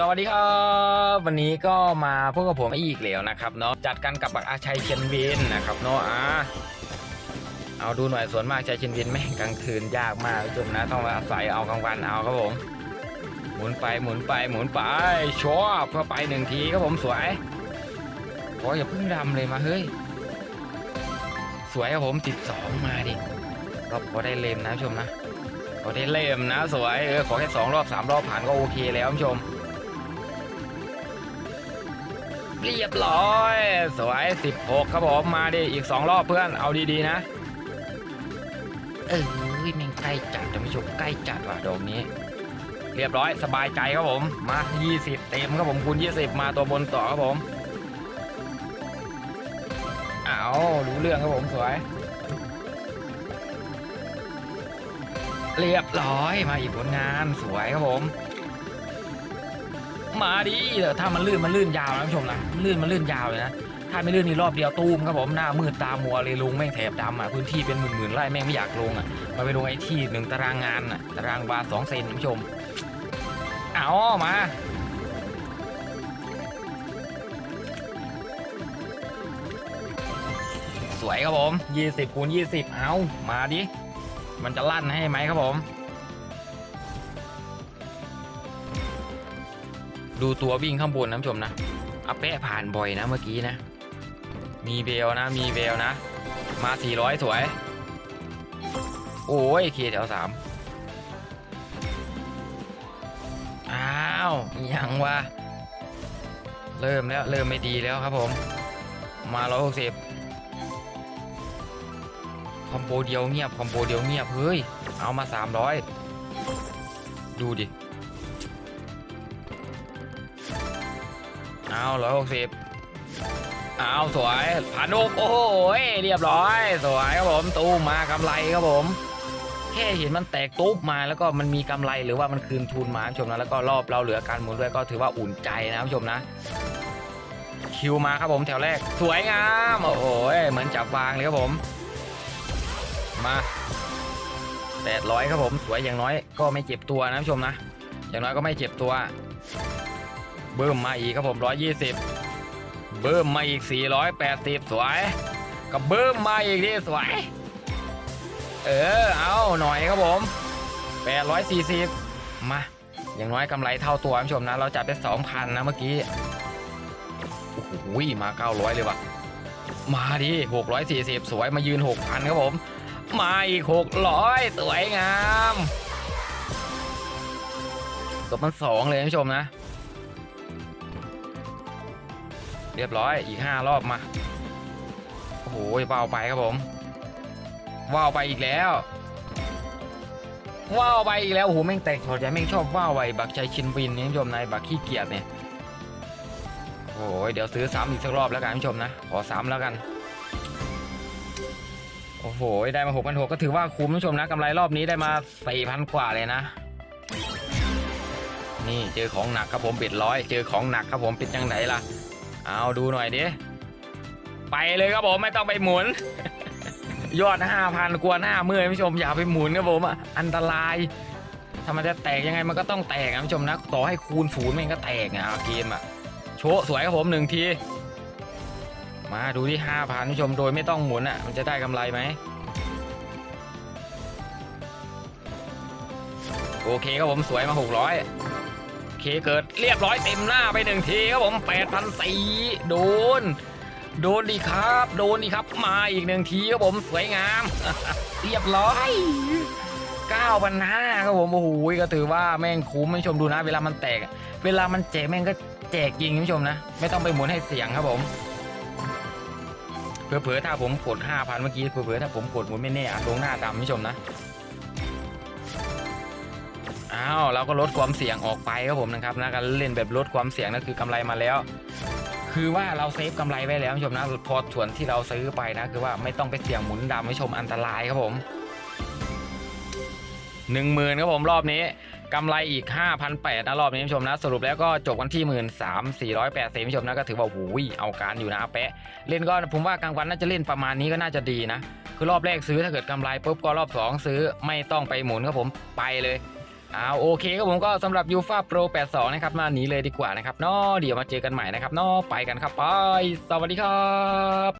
สวัสดีครับ วันนี้ก็มาพบกับผมอีกแล้วนะครับเนาะจัดกันกับบักอาชัยเชียนวินนะครับเนาะอะเอาดูหน่อยส่วนมากชัยเชียนวินแม่งกลางคืนยากมากจุดนะต้องอาศัยเอากลางวันเอาครับผม หมุนไปหมุนไปหมุนไปชอบเข้าไปหนึ่งทีครับผมสวยโอ้ยอย่าเพิ่งดำเลยมาเฮ้ยสวยครับผม12มาดิก็พอได้เลมนะชมนะขอได้เล่มนะ สวยเออขอแค่สองรอบสามรอบผ่านก็โอเคแล้วชม เรียบร้อย สวย 16 ครับผมมาดิอีกสองรอบเพื่อนเอาดีๆนะ เออแม่งใกล้จัดท่านผู้ชมใกล้จัดว่ะดอกนี้ เรียบร้อยสบายใจครับผม มา 20 เต็มครับผมคูณ20 มาตัวบนต่อครับผมเอารู้เรื่องครับผมสวย เรียบร้อยมาอีกผลงานสวยครับผม มาดิเดี๋ยวถ้ามันลื่นมันลื่นยาวนะผู้ชมนะลื่นมันลื่นยาวเลยนะถ้าไม่ลื่นนี่รอบเดียวตูมครับผมหน้ามืดตามัวเลยลงแม่งแถบดำอะพื้นที่เป็นหมื่นๆไร่แม่งไม่อยากลงอะมาไปลงไอ้ที่หนึ่งตารางงานอะตารางวาสองเซนผู้ชมเอามาสวยครับผม 20คูณ20 เอา มาดิ มันจะลั่นให้ไหมครับผม ดูตัววิ่งข้างบนนะผู้ชมนะอาเป๊ะผ่านบ่อยนะเมื่อกี้นะ มีเบลนะ มีเบลนะ มา 400 สวย โอ้ยเคแถวสามอ้าวยังวะเริ่มแล้ว เริ่มไม่ดีแล้วครับผม มา 160 คอมโบเดียวเงียบ คอมโบเดียวเงียบ เฮ้ย เอามา 300 ดูดิ เอาร้อยหกสิบเอาสวยผ่านกโอ้โหเรียบร้อย สวยครับผมตู้มากำไรครับผม แค่เห็นมันแตกตุ๊บมาแล้วก็มันมีกำไรหรือว่ามันคืนทุนมาผู้ชมนะแล้วก็รอบเราเหลือการหมุนด้วยก็ถือว่าอุ่นใจนะผู้ชมนะ คิวมาครับผมแถวแรก สวยงามโอ้โหเหมือนจับวางเลยครับผม มาแปดร้อยครับผมสวยอย่างน้อยก็ไม่เจ็บตัวนะผู้ชมนะ อย่างน้อยก็ไม่เจ็บตัว เบิ่มมาอีกครับผมร้อยยี่สิบเบิ่มมาอีกสี่ร้อยแปดสิบสวยกับเบิ่มมาอีกที่สวย เออเอาหน่อยครับผมแปดร้อยสี่สิบมา อย่างน้อยกำไรเท่าตัวผู้ชมนะ เราจัดไปสองพันนะเมื่อกี้โอ้โหมาเก้าร้อยเลยว่ะมาดิหกร้อยสี่สิบสวยมายืนหกพันครับผม มาอีกหกร้อยสวยงามกบมันสองเลยผู้ชมนะ เรียบร้อยอีกห้ารอบมาโอ้โหว่าวไปครับผมว่าวไปอีกแล้วว่าวไปอีกแล้วโอ้โหแม่งแตกถอดใจแม่งชอบว่าวไปบักใจชินวินนี่ผู้ชมนายบักขี้เกียจเนี่ยโอ้ยเดี๋ยวซื้อซ้ำอีกสักรอบแล้วกันผู้ชมนะขอซ้ำแล้วกันโอ้โหได้มาหกพันหกก็ถือว่าคุ้มผู้ชมนะกำไรรอบนี้ได้มาสี่พันกว่าเลยนะ นี่เจอของหนักครับผมปิดร้อยเจอของหนักครับผมปิดยังไงล่ะ เอาดูหน่อยดิไปเลยครับผมไม่ต้องไปหมุน ยอดห้าพันกลัวหน้าเมื่อยผู้ชมอย่าไปหมุนครับผมอะอันตรายถ้ามันจะแตกยังไงมันก็ต้องแตกนะผู้ชมนะต่อให้คูณศูนย์มันก็แตกอะเกมอะโชว์สวยครับผมหนึ่งทีมาดูที่ห้าพันผู้ชมโดยไม่ต้องหมุนอะมันจะได้กำไรไหมโอเคครับผมสวยมาหกร้อย เคเกิดเรียบร้อยเต็มหน้าไปหนึ่งทีครับผมแปดพันสี่โดน โดนดีครับ โดนดีครับ มาอีกหนึ่งทีครับผมสวยงาม เรียบร้อยเก้าพันห้าครับผมโอ้โหก็ถือว่าแม่งคุ้มให้ชมดูนะ เวลามันแตก เวลามันแจกแม่งก็แจกจริงผู้ชมนะ ไม่ต้องไปหมุนให้เสียงครับผมเผลอๆถ้าผมกด5,000เมื่อกี้เผลอๆถ้าผมกดหมุนไม่แน่อาจลงหน้าดำผู้ชมนะ อ้าวเราก็ลดความเสี่ยงออกไปครับผมนะครับนะการเล่นแบบลดความเสี่ยงนั่นคือกำไรมาแล้ว คือว่าเราเซฟกำไรไว้แล้วคุณผู้ชมนะพอส่วนที่เราซื้อไปนะ คือว่าไม่ต้องไปเสี่ยงหมุนดำให้ชมอันตรายครับผมหนึ่งหมื่นครับผมรอบนี้กำไรอีก 5,800นะรอบนี้คุณผู้ชมนะ สรุปแล้วก็จบกันที่ 1 3 4 8 0คุณผู้ชมนะก็ถือว่าหูยเอาการอยู่นะแปะเล่นก็ผมว่ากลางวันน่าจะเล่นประมาณนี้ก็น่าจะดีนะ คือรอบแรกซื้อถ้าเกิดกำไรปุ๊บก็รอบ 2 ซื้อไม่ต้องไปหมุนครับผมไปเลย อ้าวโอเคครับผมก็สำหรับยูฟาโปร82 นะครับมาหนีเลยดีกว่านะครับเนาะเดี๋ยวมาเจอกันใหม่นะครับเนาะไปกันครับไป สวัสดีครับ